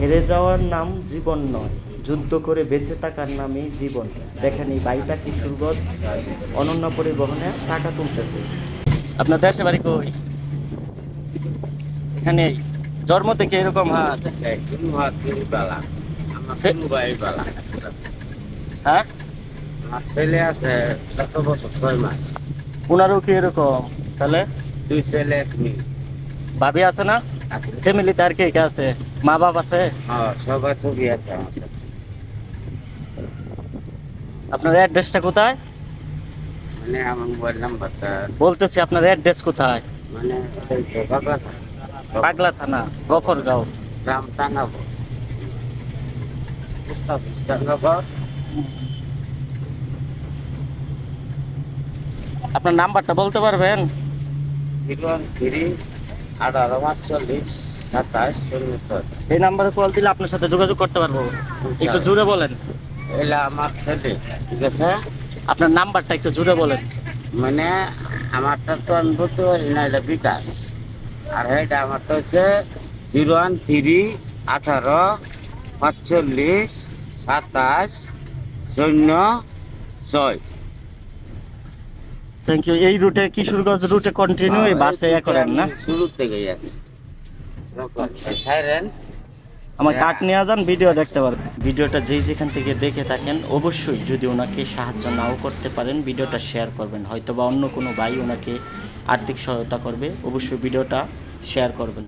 হেরে যাওয়ার নাম জীবন নয় যুদ্ধ করে বেঁচে থাকার নামই জীবন। দেখেন এই বাইকটা কিশোরগঞ্জ অনন্য পরিবহনে টাকা তুলতেছে। আপনার দেশে বাড়ি কই? এখানে জন্ম থেকে এরকম হাত। হ্যাঁ? ছেলে আছে কত বছর ছয় মাস। ওনারও কি এরকম? তাহলে? দুই ছেলে এক মেয়ে। ভাবি আছে না? ফ্যামিলি তার কে কে আছে? মা বাপ আছে? হ্যাঁ সবার ছবি আছে। আপনার অ্যাড্রেসটা কোথায়? মানে আমার মোবাইল নাম্বারটা বলতেছি আপনার অ্যাড্রেস কোথায়? মানে পাগলা থানা। গফরগাঁও। গ্রাম টাঙ্গাবো আপনার নাম্বারটা বলতে পারবেন? থ্রি আঠারো পাঁচচল্লিশ সাতাশ শূন্য ছয়। এই নাম্বারে কল দিলে আপনার সাথে যোগাযোগ করতে পারব। একটু জুড়ে বলেন। এলা আমার ছেলে ঠিক আছে? আপনার নাম্বারটা একটু জুড়ে বলেন। মানে আমারটা তো আমি বলতে পারি না এটা বিকাশ। আর এটা আমারটা হচ্ছে জিরো ওয়ান থ্রি আঠারো পাঁচচল্লিশ সাতাশ শূন্য ছয়। থ্যাংক ইউ এই রুটে কিশোরগঞ্জ রুটে কন্টিনিউ এই বাসে ইয়ে করেন না? শুরু থেকেই আছে। সাইরেন আমার কাঠ নিয়ে যান ভিডিও দেখতে পারবেন। ভিডিওটা যেই যেখান থেকে দেখে থাকেন অবশ্যই যদি ওনাকে সাহায্য নাও করতে পারেন ভিডিওটা শেয়ার করবেন। হয়তো বা অন্য কোনো ভাই ওনাকে আর্থিক সহায়তা করবে অবশ্যই ভিডিওটা শেয়ার করবেন।